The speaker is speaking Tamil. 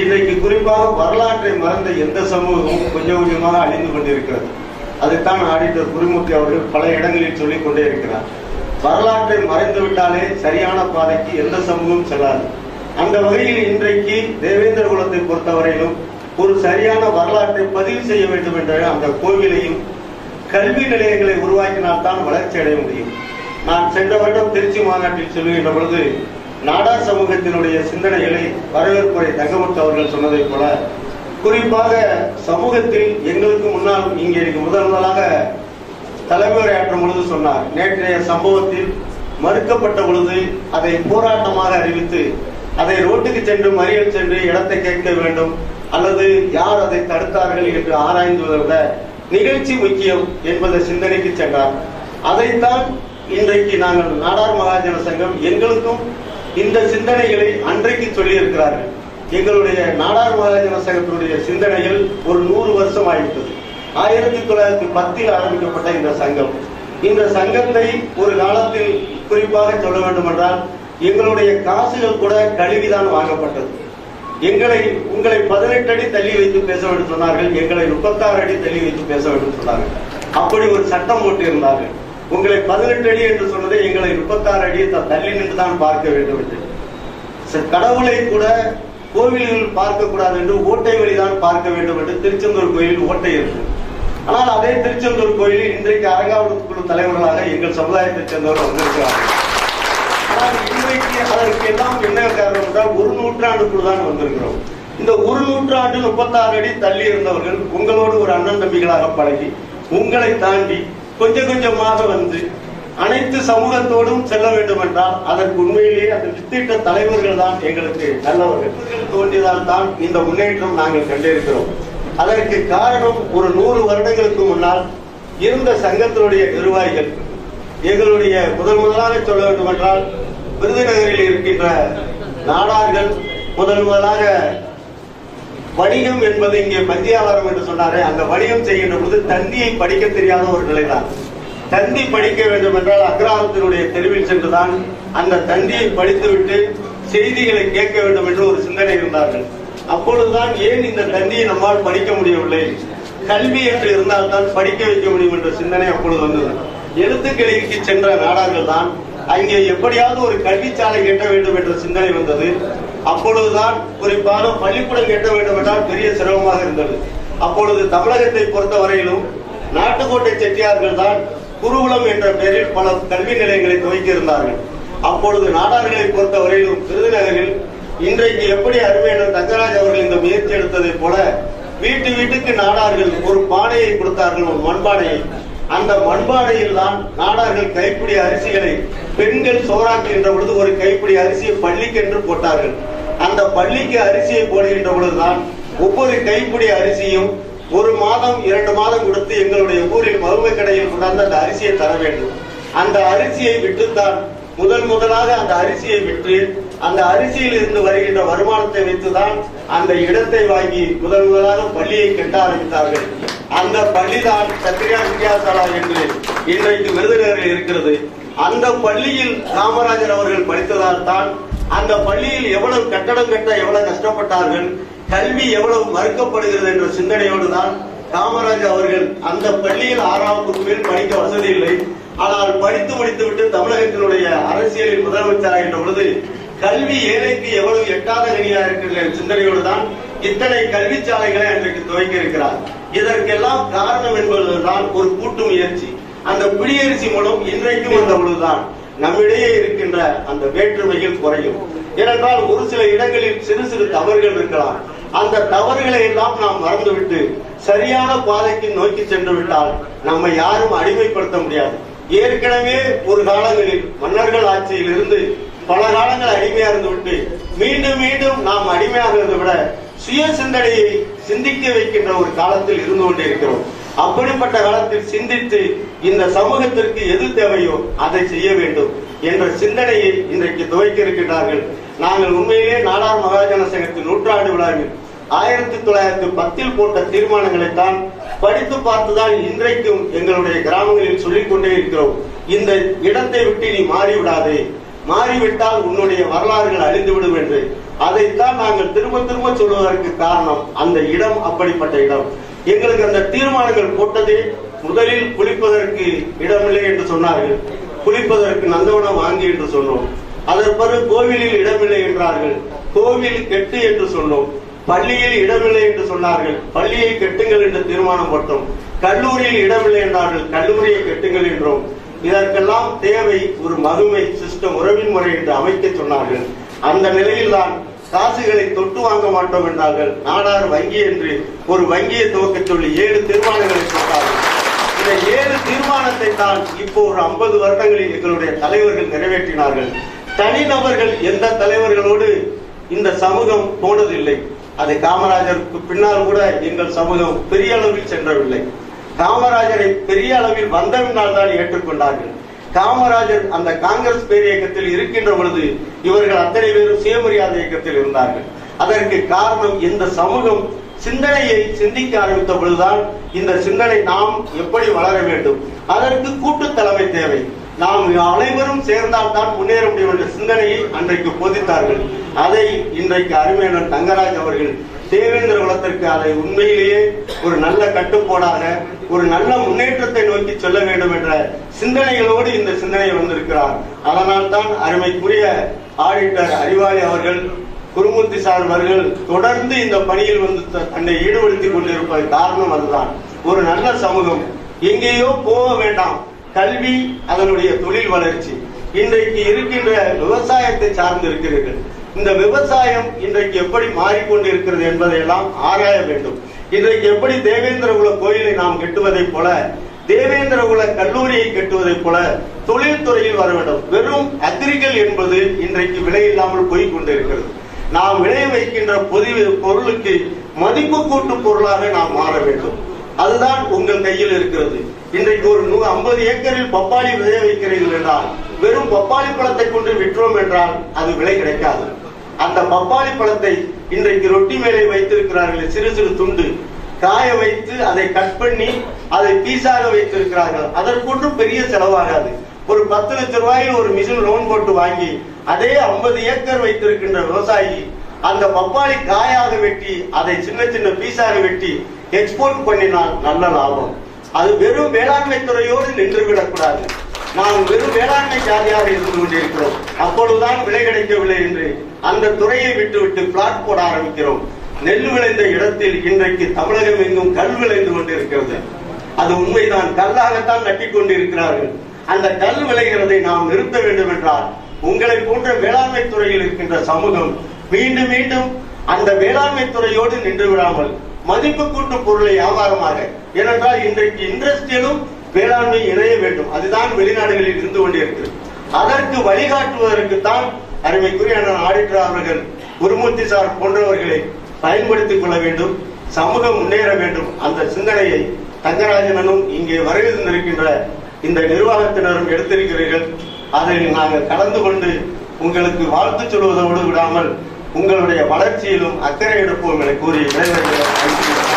இன்றைக்கு குறிப்பாக வரலாற்றை மறந்த எந்த சமூகமும் கொஞ்சம் கொஞ்சமாக அழிந்து கொண்டிருக்கிறது. அதைத்தான் ஆடிட்டர் குருமூர்த்தி அவர்கள் பல இடங்களில் சொல்லிக் கொண்டே இருக்கிறார். வரலாற்றை மறைந்து விட்டாலே சரியான பாதைக்கு எந்த சமூகமும் செல்லாது. அந்த வகையில் இன்றைக்கு தேவேந்திர குலத்தை பொறுத்தவரையிலும் ஒரு சரியான வரலாற்றை பதிவு செய்ய வேண்டும் என்ற அந்த கோவிலையும் கல்வி நிலையங்களை உருவாக்கினால்தான் வளர்ச்சி அடைய முடியும். நான் சென்ற வருடம் திருச்சி மாநாட்டில் சொல்லுகின்ற பொழுது நாடார் சமூகத்தினுடைய சிந்தனைகளை வரவேற்புரை தங்கமுத்து அவர்கள் சொன்னதைப் போல குறிப்பாக சமூகத்தில் எங்களுக்கு முன்னால் இங்கே முதல் முதலாக தலைமையுரையாற்றும் பொழுது சொன்னார். நேற்றைய சம்பவத்தில் மறுக்கப்பட்ட பொழுது அதை போராட்டமாக அறிவித்து அதை ரோட்டுக்கு சென்று மறியல் சென்று இடத்தை கேட்க வேண்டும் அல்லது யார் அதை தடுத்தார்கள் என்று ஆராய்ந்துவதை விட நிகழ்ச்சி முக்கியம் என்பதை சிந்தனைக்கு சென்றார். அதைத்தான் இன்றைக்கு நாங்கள் நாடார் மகாஜன சங்கம் எங்களுக்கும் இந்த சிந்தனைகளை அன்றைக்கு சொல்லியிருக்கிறார்கள். எங்களுடைய நாடார் மகாஜன சங்கத்தினுடைய சிந்தனைகள் ஒரு நூறு வருஷம் ஆகிவிட்டது. ஆயிரத்தி தொள்ளாயிரத்தி பத்தில் ஆரம்பிக்கப்பட்ட இந்த சங்கம். இந்த சங்கத்தை ஒரு காலத்தில் குறிப்பாக சொல்ல வேண்டும் என்றால் எங்களுடைய காசுகள் கூட கழுவிதான் வாங்கப்பட்டது. எங்களை உங்களை பதினெட்டு அடி தள்ளி வைத்து பேச வேண்டும் சொன்னார்கள். எங்களை முப்பத்தாறு அடி தள்ளி வைத்து பேச வேண்டும் சொன்னார்கள். அப்படி ஒரு சட்டம் போட்டு இருந்தார்கள் உங்களை பதினெட்டு அடி என்று சொன்னதை எங்களை முப்பத்தாறு அடி தள்ளி நின்று தான் பார்க்க வேண்டும் என்று. கடவுளை கூட கோவில்கள் பார்க்கக்கூடாது என்று ஓட்டை வழிதான் பார்க்க வேண்டும் என்று திருச்செந்தூர் கோயில் ஓட்டை இருக்கு. ஆனால் அதே திருச்செந்தூர் கோயிலில் இன்றைக்கு அரங்காவூர் குழு தலைவர்களாக எங்கள் சமுதாயத்தைச் சேர்ந்தவர் வந்திருக்கிறார்கள் ஆனால் இன்றைக்கு அதற்கு எல்லாம் என்ன காரணம் என்றால் ஒரு நூற்றாண்டுக்குள் தான் வந்திருக்கிறோம். இந்த ஒரு நூற்றாண்டு முப்பத்தாறு அடி தள்ளி இருந்தவர்கள் உங்களோடு ஒரு அண்ணன் தம்பிகளாக பழகி உங்களை தாண்டி கொஞ்சம் கொஞ்சமாக வந்து அனைத்து சமூகத்தோடும் செல்ல வேண்டும் என்றால் அதற்கு உண்மையிலேயே அந்த வித்திட்ட தலைவர்கள் தான் எங்களுக்கு நல்லவர்கள். தோன்றியதால் தான் இந்த முன்னேற்றம் நாங்கள் கண்டிருக்கிறோம். அதற்கு காரணம் ஒரு நூறு வருடங்களுக்கு முன்னால் இருந்த சங்கத்தினுடைய நிர்வாகிகள். எங்களுடைய முதல் முதலாக சொல்ல வேண்டும் என்றால் விருதுநகரில் இருக்கின்ற நாடார்கள் முதல் முதலாக வணிகம் என்பது இங்கே பந்தியாளரம் என்று சொன்னாரே அந்த வணிகம் செய்கின்ற பொழுது தந்தியை படிக்க தெரியாத ஒரு நிலைதான். தந்தி படிக்க வேண்டும் என்றால் அக்ராரத்தினுடைய தெருவில் சென்றுதான் அந்த தந்தியை படித்துவிட்டு செய்திகளை கேட்க வேண்டும் என்று ஒரு சிந்தனை இருந்தார்கள். அப்பொழுதுதான் ஏன் இந்த தந்தியை நம்மால் படிக்க முடியவில்லை? கல்வி என்று இருந்தால்தான் படிக்க வைக்க முடியும் என்ற சிந்தனை அப்பொழுது வந்தது. எழுத்துக்கிளைக்கு சென்ற நாடார்கள் தான் அங்கே எப்படியாவது ஒரு கல்விச்சாலை கட்ட வேண்டும் என்ற சிந்தனை வந்தது. அப்பொழுதுதான் குறிப்பாக பள்ளிக்கூடம் கட்ட வேண்டும் என்றால் பெரிய சிரமமாக இருந்தது. அப்பொழுது தமிழகத்தை பொறுத்தவரையிலும் நாட்டுக்கோட்டை செட்டியார்கள் தான் குருகுலம் என்ற பெயரில் பல கல்வி நிலையங்களை துவக்கியிருந்தார்கள். அப்பொழுது நாடார்களை பொறுத்தவரையிலும் விருதுநகரில் இன்றைக்கு எப்படி அருமையான தங்கராஜ் அவர்கள் இந்த முயற்சி எடுத்ததை போல வீட்டு வீட்டுக்கு நாடார்கள் ஒரு பானையை கொடுத்தார்கள் ஒரு மண்பானையை. அந்த மண்பானையில் தான் நாடார்கள் கைப்பிடி அரிசிகளை பெண்கள் சோறாக்குகின்ற பொழுது ஒரு கைப்பிடி அரிசியை பள்ளிக்கென்று போட்டார்கள். அந்த பள்ளிக்கு அரிசியை போடுகின்ற பொழுதுதான் ஒவ்வொரு கைப்பிடி அரிசியும் ஒரு மாதம் இரண்டு மாதம் கொடுத்து எங்களுடைய ஊரில் மருமை கடையில் கொண்டாந்து அந்த அரிசியை தர வேண்டும். அந்த அரிசியை விட்டுத்தான் முதல் முதலாக அந்த அரிசியை விற்று அந்த அரிசியில் இருந்து வருகின்ற வருமானத்தை வைத்துதான் அந்த இடத்தை வாங்கி முதல் முதலாக பள்ளியை கட்ட ஆரம்பித்தார்கள். அந்த பள்ளிதான் சத்திரியா வித்யாசாலா என்று இன்றைக்கு விருதுநகரில் இருக்கிறது. அந்த பள்ளியில் காமராஜர் அவர்கள் படித்ததால் தான் அந்த பள்ளியில் எவ்வளவு கட்டடம் கட்ட எவ்வளவு கஷ்டப்பட்டார்கள் கல்வி எவ்வளவு மறுக்கப்படுகிறது என்ற சிந்தனையோடு தான் காமராஜர் அவர்கள் அந்த பள்ளியில் ஆறாம் வகுப்பு மேல் படிக்க வசதி இல்லை. ஆனால் படித்து முடித்துவிட்டு தமிழகத்தினுடைய அரசியலில் முதலமைச்சராகின்ற பொழுது கல்வி ஏழைக்கு எவ்வளவு எட்டாத கனியா என்ற சிந்தனையோடு தான் இத்தனை கல்வி சாலைகளை அன்றைக்கு துவங்கி இருக்கிறார் இதற்கெல்லாம் காரணம் என்பதுதான் ஒரு கூட்டு முயற்சி. அந்த குடியரசி மூலம் இன்றைக்கும் அந்த நம்மிடையே இருக்கின்ற அந்த வேற்றுமைகள் குறையும். ஏனென்றால் ஒரு சில இடங்களில் சிறு சிறு தவறுகள் இருக்கலாம். அந்த தவறுகளை எல்லாம் நாம் மறந்துவிட்டு சரியான பாதைக்கு நோக்கி சென்று விட்டால் நம்மை யாரும் அடிமைப்படுத்த முடியாது. ஏற்கனவே ஒரு காலங்களில் மன்னர்கள் ஆட்சியில் இருந்து பல காலங்கள் அடிமையா இருந்து விட்டு மீண்டும் மீண்டும் நாம் அடிமையாக இருந்து விட சுய சிந்தனையை சிந்திக்க வைக்கின்ற ஒரு காலத்தில் இருந்து கொண்டிருக்கிறோம். அப்படிப்பட்ட காலத்தில் சிந்தித்து இந்த சமூகத்திற்கு எது தேவையோ அதை செய்ய வேண்டும் என்ற சிந்தனையை இன்றைக்கு துவைக்க இருக்கின்றார்கள். நாங்கள் உண்மையிலே நாடார் மகாஜன சங்கத்தின் நூற்றாண்டு விழாவில் ஆயிரத்தி தொள்ளாயிரத்தி பத்தில் போட்ட தீர்மானங்களை தான் படித்து பார்த்துதான் இன்றைக்கும் எங்களுடைய கிராமங்களில் சொல்லிக் கொண்டே இருக்கிறோம். இந்த இடத்தை விட்டு நீ மாறிவிடாதே. மாறிவிட்டால் உன்னுடைய வரலாறுகள் அழிந்துவிடும் என்று. அதைத்தான் நாங்கள் திரும்ப திரும்ப சொல்வதற்கு காரணம் அந்த இடம் அப்படிப்பட்ட இடம். எங்களுக்கு அந்த தீர்மானங்கள் போட்டதே முதலில் குளிப்பதற்கு இடமில்லை என்று சொன்னார்கள். குளிப்பதற்கு நந்தவனம் வாங்கி என்று சொன்னோம். அதற்கு பிறகு கோவிலில் இடமில்லை என்றார்கள். கோவில் கெட்டு என்று சொன்னோம். பள்ளியில் இடமில்லை என்று சொன்னார்கள். பள்ளியை கெட்டுங்கள் என்று தீர்மானம் போட்டோம். கல்லூரியில் இடமில்லை என்றார்கள். கல்லூரியை கெட்டுங்கள் என்றோம். இதற்கெல்லாம் தேவை ஒரு மகுமை சிஸ்டம் உறவின் முறை என்று அமைக்க சொன்னார்கள். அந்த நிலையில்தான் காசுகளை தொட்டு வாங்க மாட்டோம் என்றார்கள். நாடார் வங்கி என்று ஒரு வங்கியை துவக்க சொல்லி ஏழு தீர்மானங்களை போட்டார்கள் இந்த ஏழு தீர்மானத்தை தான் இப்போ ஒரு ஐம்பது வருடங்களில் எங்களுடைய தலைவர்கள் நிறைவேற்றினார்கள். தனிநபர்கள் எந்த தலைவர்களோடு இந்த சமூகம் போனதில்லை. அது காமராஜருக்கு பின்னால் கூட எங்கள் சமூகம் பெரிய அளவில் சென்றவில்லை. காமராஜரை பெரிய அளவில் வந்தவினால் தான் ஏற்றுக்கொண்டார்கள். காமராஜர் அந்த காங்கிரஸ் பேர் இயக்கத்தில் இருக்கின்ற பொழுது இவர்கள் அத்தனை பேரும் சுயமரியாதை இயக்கத்தில் இருந்தார்கள். அதற்கு காரணம் இந்த சமூகம் சிந்தனையை சிந்திக்க ஆரம்பித்த பொழுதுதான் இந்த சிந்தனை நாம் எப்படி வளர வேண்டும்? அதற்கு கூட்டு தலைமை தேவை. நாம் அனைவரும் சேர்ந்தால் தான் முன்னேற முடியும் என்ற சிந்தனையை அன்றைக்கு போதித்தார்கள். அதை இன்றைக்கு அருமையாளர் தங்கராஜ் அவர்கள் தேவேந்திர குலத்திற்கு அதை உண்மையிலேயே ஒரு நல்ல கட்டுப்பாடாக ஒரு நல்ல முன்னேற்றத்தை நோக்கி செல்ல வேண்டும் என்ற சிந்தனைகளோடு இந்த சிந்தனை வந்திருக்கிறார். அதனால் தான் அருமைக்குரிய ஆடிட்டர் அறிவாளி அவர்கள் குருமூர்த்தி சார் அவர்கள் தொடர்ந்து இந்த பணியில் வந்து தன்னை ஈடுபடுத்திக் கொண்டிருப்பது காரணம் அதுதான். ஒரு நல்ல சமூகம். எங்கேயோ போக வேண்டாம். கல்வி அதனுடைய தொழில் வளர்ச்சி. இன்றைக்கு இருக்கின்ற விவசாயத்தை சார்ந்து இருக்கிறீர்கள். இந்த விவசாயம் இன்றைக்கு எப்படி மாறிக்கொண்டிருக்கிறது என்பதையெல்லாம் ஆராய வேண்டும். இன்றைக்கு எப்படி தேவேந்திரகுல கோயிலை நாம் கெட்டுவதைப் போல தேவேந்திரகுல கல்லூரியை கெட்டுவதைப் போல தொழில்துறையில் வர வேண்டும். வெறும் அத்திரிகள் என்பது இன்றைக்கு விலை இல்லாமல் போய் கொண்டிருக்கிறது நாம் விளைய வைக்கின்ற பொது பொருளுக்கு மதிப்பு கூட்டு பொருளாக நாம் மாற வேண்டும். அதுதான் உங்கள் கையில் இருக்கிறது. இன்றைக்கு ஒரு நூ ஐம்பது ஏக்கரில் பப்பாளி விளைய வைக்கிறீர்கள் என்றால் வெறும் பப்பாளி பழத்தை கொண்டு விற்றோம் என்றால் அது விலை கிடைக்காது. அந்த பப்பாளி பழத்தை இன்றைக்கு ரொட்டி மேலே வைத்திருக்கிறார்கள் சிறு சிறு துண்டு. காய வைத்து அதை கட் பண்ணி அதை பீஸாக வைத்திருக்கிறார்கள். அதற்கொன்றும் பெரிய செலவாகாது. ஒரு பத்து லட்ச ரூபாயில் ஒரு மிஷின் லோன் போட்டு வாங்கி அதே 50 ஏக்கர் வைத்திருக்கின்ற விவசாயி அந்த பப்பாளி காயாக வெட்டி அதை சின்ன சின்ன பீஸாக வெட்டி எக்ஸ்போர்ட் பண்ணினால் நல்ல லாபம். அது வெறும் வேளாண்மை துறையோடு நின்றுவிடக்கூடாது. நாம் வெறும் வேளாண்மை ஜாதியாக இருந்து கொண்டிருக்கிறோம். அப்பொழுதுதான் விலை கிடைக்கவில்லை என்று அந்த துறையை விட்டுவிட்டு பிளாட் போட ஆரம்பிக்கிறோம். நெல் விளைந்த இடத்தில் இன்றைக்கு தமிழகம் எங்கும் கல் விளைந்து கொண்டிருக்கிறது. அது உண்மைதான். கல்லாகத்தான் நட்டி கொண்டிருக்கிறார்கள். அந்த கல் விளைகிறதை நாம் நிறுத்த வேண்டும் என்றால் உங்களை போன்ற வேளாண்மை துறையில் இருக்கின்ற சமூகம் மீண்டும் மீண்டும் அந்த வேளாண்மை துறையோடு நின்று விடாமல் மதிப்பு கூட்டு பொருளை வியாபாரமாக ஏனென்றால் இன்றைக்கு இண்டஸ்ட்ரியலும் வேளாண்மை இணைய வேண்டும். அதுதான் வெளிநாடுகளில் இருந்து கொண்டிருக்கிறது. அதற்கு வழிகாட்டுவதற்கு தான் அருமைக்குரிய ஆடிட்டர் அவர்கள் குருமூர்த்தி சார் போன்றவர்களை பயன்படுத்திக் கொள்ள வேண்டும் சமூகம் முன்னேற வேண்டும். அந்த சிந்தனையை தங்கராஜனும் இங்கே வருகை தந்திருக்கின்ற இந்த நிர்வாகத்தினரும் எடுத்திருக்கிறீர்கள். அதில் நாங்கள் கலந்து கொண்டு உங்களுக்கு வாழ்த்து சொல்வதோடு விடாமல் உங்களுடைய வளர்ச்சியிலும் அக்கறை எடுப்போம் என கூறி விடைபெறுகிறேன்.